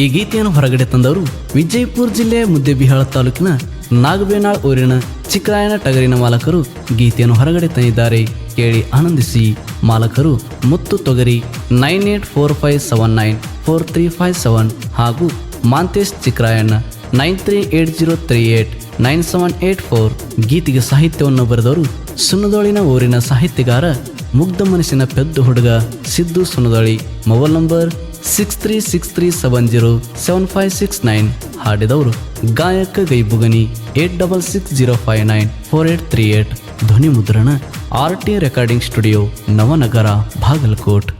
ಈ ಗೀತೆಯನ್ನು ಹೊರಗಡೆ ತಂದವರು ವಿಜಯಪುರ ಜಿಲ್ಲೆಯ ಮುದ್ದೆಬಿಹಾಳ ತಾಲೂಕಿನ ನಾಗಬೇನಾಳ್ ಊರಿನ ಚಿಕ್ಕರಾಯನ ಟಗರಿನ ಮಾಲಕರು ಗೀತೆಯನ್ನು ಹೊರಗಡೆ ತಂದಿದ್ದಾರೆ. ಕೇಳಿ ಆನಂದಿಸಿ. ಮಾಲಕರು Muttu Togari nine eight four five seven nine four three five seven ಹಾಗೂ Mantesh Chikkarayanna nine three eight zero three eight nine seven eight four ಗೀತೆಗೆ ಸಾಹಿತ್ಯವನ್ನು ಬರೆದವರು ಸುನ್ನದೋಳಿನ ಊರಿನ ಸಾಹಿತ್ಯಗಾರ ಮುಗ್ಧ ಮನಸ್ಸಿನ ಪೆದ್ದು ಹುಡುಗ Siddu Sunnadoli. Mobile number six three six three seven zero seven five six nine ಹಾಡಿದವರು ಗಾಯಕ Gaibugani eight double six zero five nine four eight three eight ಧ್ವನಿ ಮುದ್ರಣ R T recording studio Navanagar Bagalkot.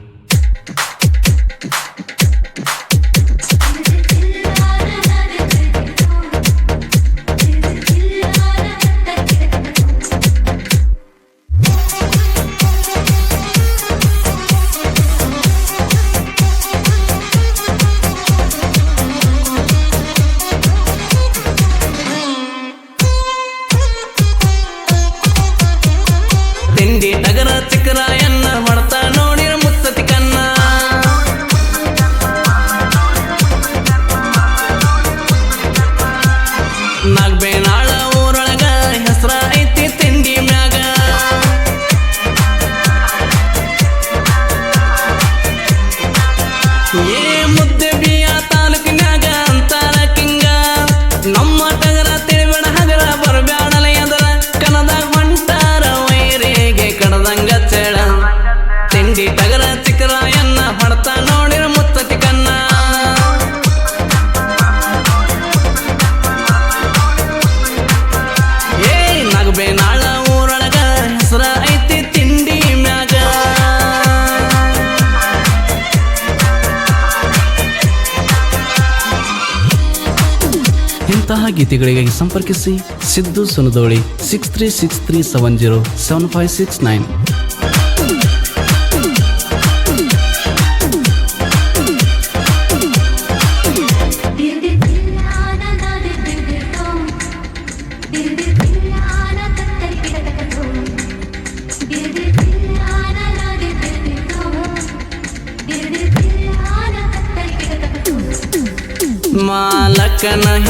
ಇಂತಹ ಗೀತೆಗಳಿಗಾಗಿ ಸಂಪರ್ಕಿಸಿ Siddu Sunadoli six three six three seven zero seven five six nine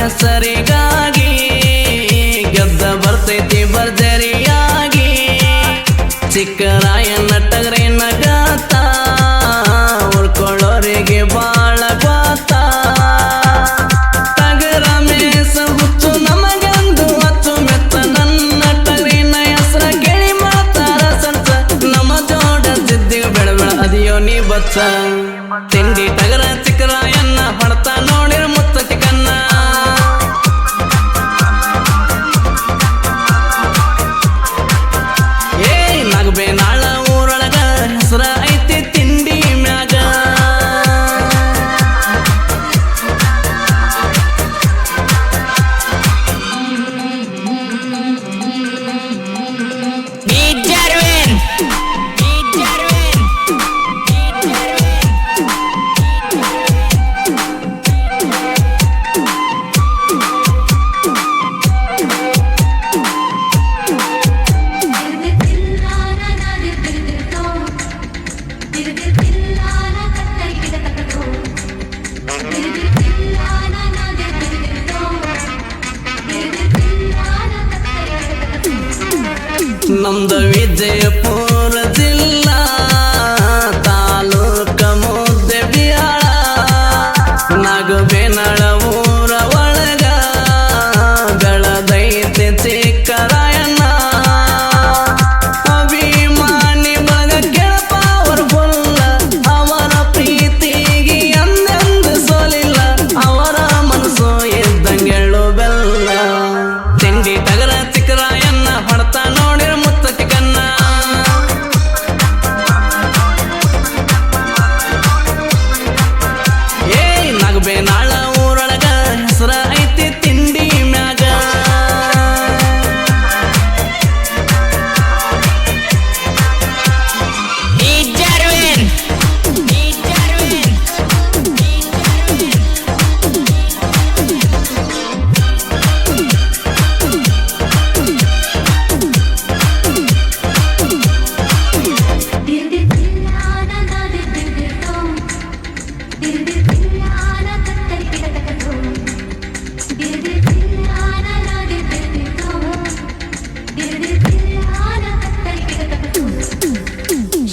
ಹೆಸರಿಗಾಗಿ ಗೆದ್ದ ಬರ್ತೈತಿ ಬರ್ಜರಿಯಾಗಿ ಚಿಕ್ಕರಾಯ ಟಗರಿನ ಗಾತ ಉಳ್ಕೊಳ್ಳೋರಿಗೆ ಬಾಳ ಗಾತ ಟಗರ ಮೇಸ ಹುಚ್ಚು ನಮಗಂದು ಮತ್ತು ಮೆತ್ತ, ನನ್ನ ಟಗರಿನ ಹೆಸರ ಕೇಳಿ ಮಾತಾರ ಸಂಸ ನಮ್ಮ ಜೋಡ ಜಿದ್ದಿಗೆ ಬೆಳ ಬೆಳ ಅದಿಯೋ ನೀ ಬಚ್ಚ ನಮ್ದ ವಿಜಯಪುರ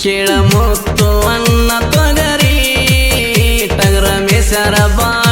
ಕೇಳ ಮುತ್ತು ಅನ್ನ ತೊಗರಿ ಟಗರ ಮೇಸರ ಬಾ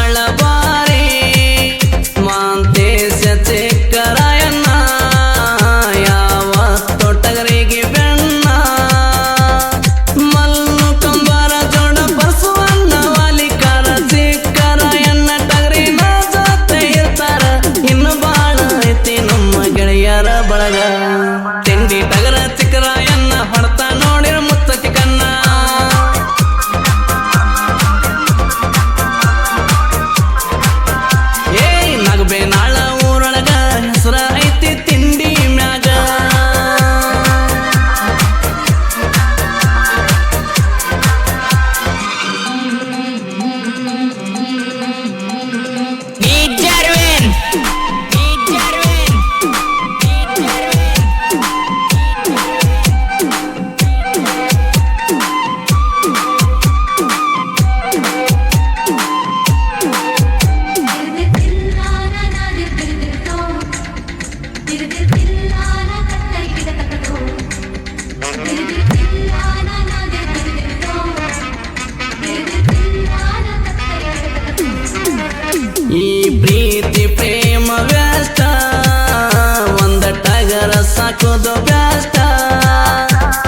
ಬದುಕೋದು ಕಷ್ಟ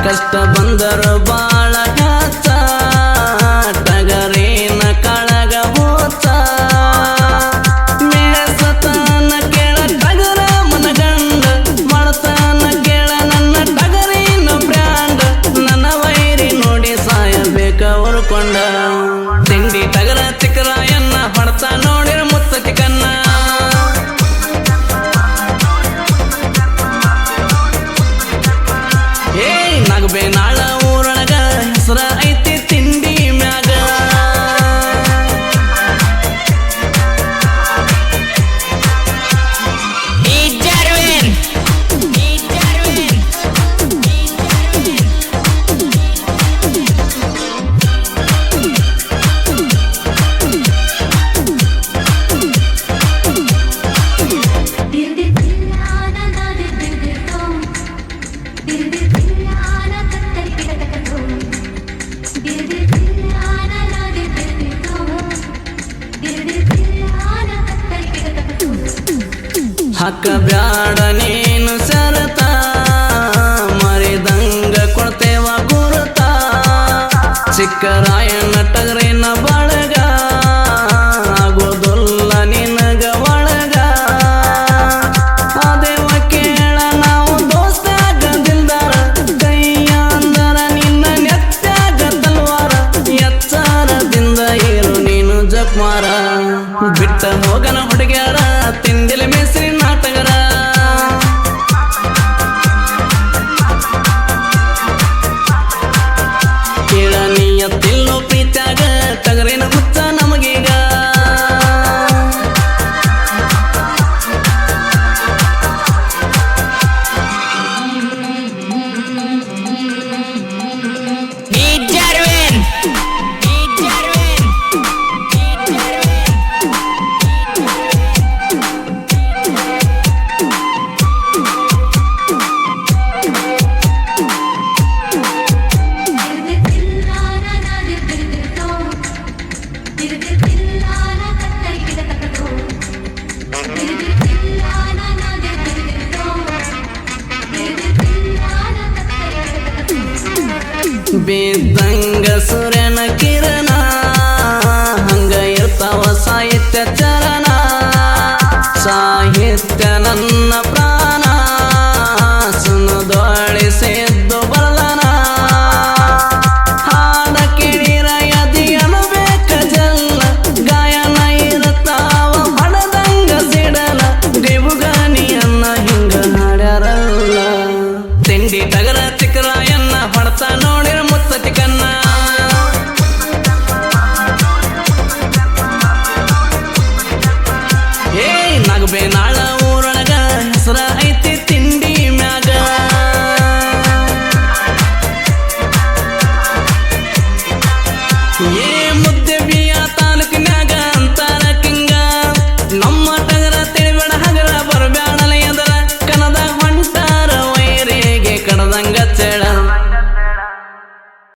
ಕಷ್ಟ ಬಂದರು ಬಾ ಹಕ್ಕ ಬ್ಯಾಡ ನೀನು ಸರತ ಮರಿದಂಗ ಕೊಡ್ತೇವ ಗುರುತ. ಚಿಕ್ಕರಾಯಣ್ಣ ಟಗರಿನ ಬಳಗ ಮತ್ತ ಹೋಗನ ಹುಡುಗ್ಯಾರ ತಿಂದಿಲೆ ಮೇಸಿನ ನಾಟಗರ